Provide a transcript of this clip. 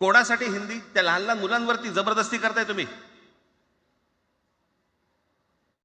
कोणासाठी हिंदी? त्या लहान लहान मुलांवरती जबरदस्ती करताय तुम्ही.